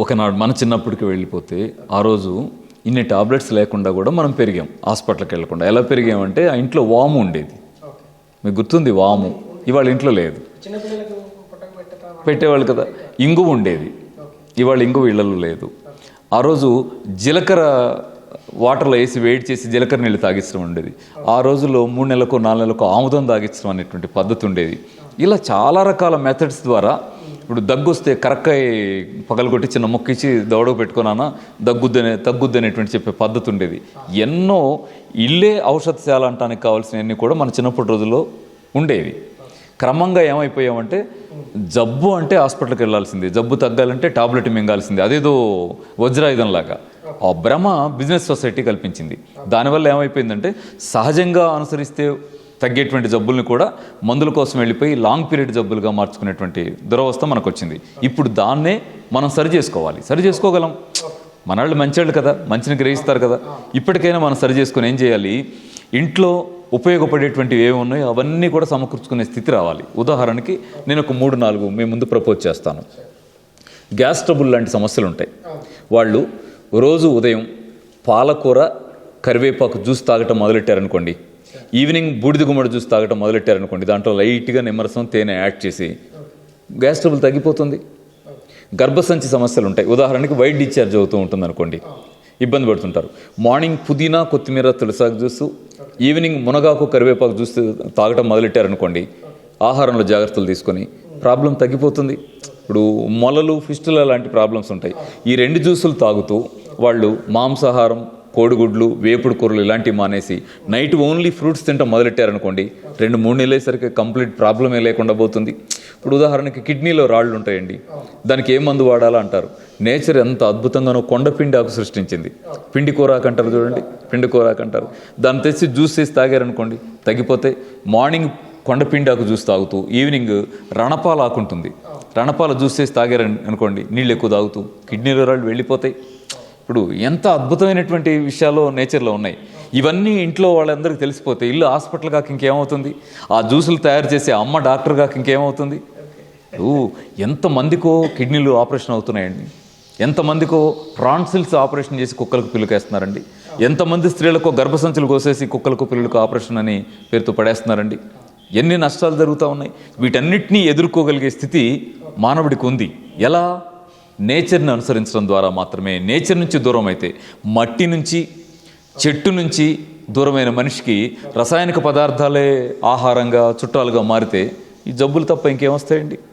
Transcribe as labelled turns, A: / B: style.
A: ఒకనాడు మన చిన్నప్పటికి వెళ్ళిపోతే ఆ రోజు ఇన్ని టాబ్లెట్స్ లేకుండా కూడా మనం పెరిగాం హాస్పిటల్కి వెళ్ళకుండా. ఎలా పెరిగామంటే ఆ ఇంట్లో వాము ఉండేది. మీకు గుర్తుంది వాము? ఇవాళ ఇంట్లో లేదు. పెట్టేవాళ్ళు కదా. ఇంగు ఉండేది. ఇవాళ ఇంగు ఇళ్ళలో లేదు. ఆ రోజు జీలకర్ర వాటర్లో వేసి వేడి చేసి జీలకర్ర నీళ్ళు తాగించడం ఉండేది. ఆ రోజుల్లో మూడు నెలలకు నాలుగు నెలలకు ఆముదం తాగించడం అనేటువంటి పద్ధతి ఉండేది. ఇలా చాలా రకాల మెథడ్స్ ద్వారా ఇప్పుడు దగ్గు వస్తే కరక్కాయ పగలగొట్టి చిన్న మొక్కిచ్చి దవడకు పెట్టుకున్నానా దగ్గుద్దనే తగ్గుద్ది అనేటువంటి చెప్పే పద్ధతి ఉండేది ఎన్నో ఇల్లే ఔషధశాల అంటానికి కావాల్సినవన్నీ కూడా మన చిన్నప్పటి రోజుల్లో ఉండేవి. క్రమంగా ఏమైపోయామంటే జబ్బు అంటే హాస్పిటల్కి వెళ్ళాల్సింది. జబ్బు తగ్గాలంటే టాబ్లెట్ మింగాల్సింది. అదేదో వజ్రాయుధంలాగా ఆ భ్రమ బిజినెస్ సొసైటీ కల్పించింది. దానివల్ల ఏమైపోయిందంటే సహజంగా అనుసరిస్తే తగ్గేటువంటి జబ్బుల్ని కూడా మందుల కోసం వెళ్ళిపోయి లాంగ్ పీరియడ్ జబ్బులుగా మార్చుకునేటువంటి దురవస్థ మనకు వచ్చింది ఇప్పుడు దాన్నే మనం సరి చేసుకోవాలి. సరి చేసుకోగలం. మనవాళ్ళు మంచివాళ్ళు కదా మంచిని గ్రహిస్తారు కదా. ఇప్పటికైనా మనం సరి చేసుకుని ఏం చేయాలి? ఇంట్లో ఉపయోగపడేటువంటివి ఏమి ఉన్నాయో అవన్నీ కూడా సమకూర్చుకునే స్థితి రావాలి. ఉదాహరణకి నేను ఒక మూడు నాలుగు మీ ముందు ప్రపోజ్ చేస్తాను. గ్యాస్ ట్రబుల్ లాంటి సమస్యలు ఉంటాయి వాళ్ళు రోజు ఉదయం పాలకూర కరివేపాకు జ్యూస్ తాగటం మొదలెట్టారనుకోండి. ఈవినింగ్ బూడిద గుమ్మడి జ్యూస్ తాగటం మొదలెట్టారనుకోండి దాంట్లో లైట్గా నిమ్మరసం తేనె యాడ్ చేసి గ్యాస్ ట్రబుల్ తగ్గిపోతుంది. గర్భసంచి సమస్యలు ఉంటాయి ఉదాహరణకి వైట్ డిశ్చార్జ్ అవుతూ ఉంటుంది అనుకోండి ఇబ్బంది పడుతుంటారు. మార్నింగ్ పుదీనా కొత్తిమీర తులసాకు జ్యూస్ ఈవినింగ్ మునగాకు కరివేపాకు జ్యూస్ తాగటం మొదలెట్టారనుకోండి ఆహారంలో జాగ్రత్తలు తీసుకొని ప్రాబ్లం తగ్గిపోతుంది. ఇప్పుడు మొలలు ఫిస్టుల లాంటి ప్రాబ్లమ్స్ ఉంటాయి. ఈ రెండు జ్యూసులు తాగుతూ వాళ్ళు మాంసాహారం కోడిగుడ్లు వేపుడు కూరలు ఇలాంటివి మానేసి నైట్ ఓన్లీ ఫ్రూట్స్ తింటాం మొదలెట్టారనుకోండి రెండు మూడు నెలలు కంప్లీట్ ప్రాబ్లమే లేకుండా పోతుంది. ఇప్పుడు ఉదాహరణకి కిడ్నీలో రాళ్ళు ఉంటాయండి దానికి ఏ మందు వాడాలా అంటారు. నేచర్ ఎంత అద్భుతంగానో కొండ ఆకు సృష్టించింది. పిండి కూరాకు అంటారు చూడండి పిండి కూరాకు అంటారు. దాన్ని తెచ్చి జ్యూస్ చేసి తాగారనుకోండి తగ్గిపోతే మార్నింగ్ కొండపిండి ఆకు జ్యూస్ తాగుతూ ఈవినింగ్ రణపాల ఆకుంటుంది రణపాల జ్యూస్ చేసి తాగారని అనుకోండి నీళ్ళు ఎక్కువ తాగుతూ కిడ్నీలో రాళ్ళు వెళ్ళిపోతాయి. ఇప్పుడు ఎంత అద్భుతమైనటువంటి విషయాలు నేచర్లో ఉన్నాయి. ఇవన్నీ ఇంట్లో వాళ్ళందరికీ తెలిసిపోతే ఇల్లు హాస్పిటల్ కాక ఇంకేమవుతుంది? ఆ జ్యూసులు తయారు చేసే అమ్మ డాక్టర్ కాక ఇంకేమవుతుంది? ఎంతమందికో కిడ్నీలు ఆపరేషన్ అవుతున్నాయండి. ఎంతమందికో ట్రాన్సిల్స్ ఆపరేషన్ చేసి కుక్కలకు పిల్లకేస్తున్నారండి ఎంతమంది స్త్రీలకు గర్భసంచులు కోసేసి కుక్కలకు పిల్లలకు ఆపరేషన్ అని పేరుతో పడేస్తున్నారండి. ఎన్ని నష్టాలు జరుగుతూ ఉన్నాయి? వీటన్నిటినీ ఎదుర్కోగలిగే స్థితి మానవుడికి ఉంది. ఎలా? నేచర్ని అనుసరించడం ద్వారా మాత్రమే. నేచర్ నుంచి దూరం అయితే మట్టి నుంచి చెట్టు నుంచి దూరమైన మనిషికి రసాయనిక పదార్థాలే ఆహారంగా చుట్టాలుగా మారితే ఈ జబ్బులు తప్ప ఇంకేమొస్తాయండి